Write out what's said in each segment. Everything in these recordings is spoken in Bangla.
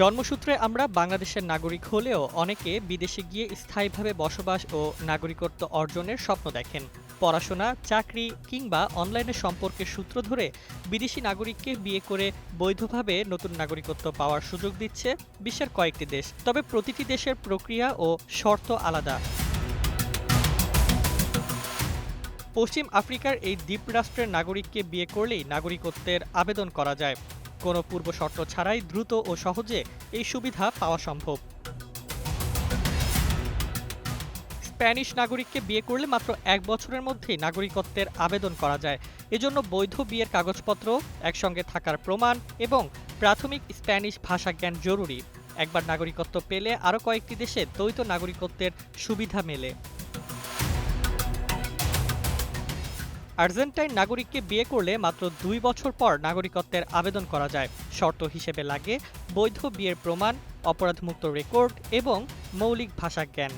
জন্মসূত্রে আমরা বাংলাদেশের নাগরিক হলেও অনেকে বিদেশে গিয়ে স্থায়ীভাবে বসবাস ও নাগরিকত্ব অর্জনের স্বপ্ন দেখেন। পড়াশোনা, চাকরি কিংবা অনলাইনে সম্পর্কের সূত্র ধরে বিদেশি নাগরিককে বিয়ে করে বৈধভাবে নতুন নাগরিকত্ব পাওয়ার সুযোগ দিচ্ছে বিশ্বের কয়েকটি দেশ। তবে প্রতিটি দেশের প্রক্রিয়া ও শর্ত আলাদা। পশ্চিম আফ্রিকার এই দ্বীপরাষ্ট্রের নাগরিককে বিয়ে করলেই নাগরিকত্বের আবেদন করা যায়। কোনো পূর্ব শর্ত ছাড়াই দ্রুত ও সহজে এই সুবিধা পাওয়া সম্ভব। স্প্যানিশ নাগরিককে বিয়ে করলে মাত্র এক বছরের মধ্যেই নাগরিকত্বের আবেদন করা যায়। এজন্য বৈধ বিয়ের কাগজপত্র, একসঙ্গে থাকার প্রমাণ এবং প্রাথমিক স্প্যানিশ ভাষা জ্ঞান জরুরি। একবার নাগরিকত্ব পেলে আরও কয়েকটি দেশে দ্বৈত নাগরিকত্বের সুবিধা মেলে। আর্জেন্টাইন নাগরিককে বিয়ে করলে মাত্র দুই বছর পর নাগরিকত্বের আবেদন করা যায়। শর্ত হিসেবে লাগে বৈধ বিয়ের প্রমাণ, অপরাধমুক্ত রেকর্ড এবং মৌলিক ভাষা জ্ঞান।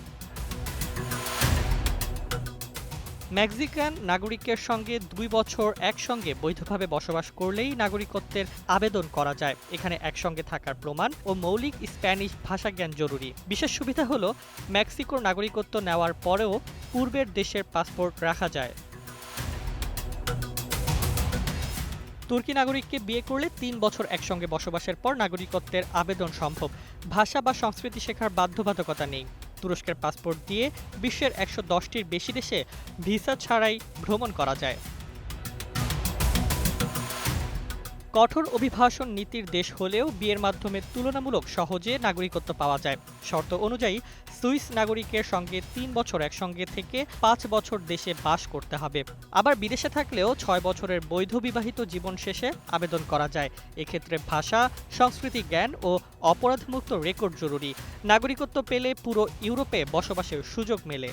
মেক্সিকান নাগরিকের সঙ্গে দুই বছর একসঙ্গে বৈধভাবে বসবাস করলেই নাগরিকত্বের আবেদন করা যায়। এখানে একসঙ্গে থাকার প্রমাণ ও মৌলিক স্প্যানিশ ভাষা জ্ঞান জরুরি। বিশেষ সুবিধা হলো, মেক্সিকোর নাগরিকত্ব নেওয়ার পরেও পূর্বের দেশের পাসপোর্ট রাখা যায়। তুর্কি নাগরিককে বিয়ে করলে তিন বছর একসঙ্গে বসবাসের পর নাগরিকত্বের আবেদন সম্ভব। ভাষা বা সংস্কৃতি শেখার বাধ্যবাধকতা নেই। তুরস্কের পাসপোর্ট দিয়ে বিশ্বের একশো দশটির বেশি দেশে ভিসা ছাড়াই ভ্রমণ করা যায়। কঠোর অভিবাসন নীতির দেশ হলেও বিয়ের মাধ্যমে তুলনামূলক সহজে নাগরিকত্ব পাওয়া যায়। শর্ত অনুযায়ী, সুইস নাগরিকের সঙ্গে তিন বছর একসঙ্গে থেকে পাঁচ বছর দেশে বাস করতে হবে। আবার বিদেশে থাকলেও ছয় বছরের বৈধ বিবাহিত জীবন শেষে আবেদন করা যায়। এক্ষেত্রে ভাষা, সংস্কৃতি জ্ঞান ও অপরাধমুক্ত রেকর্ড জরুরি। নাগরিকত্ব পেলে পুরো ইউরোপে বসবাসের সুযোগ মেলে।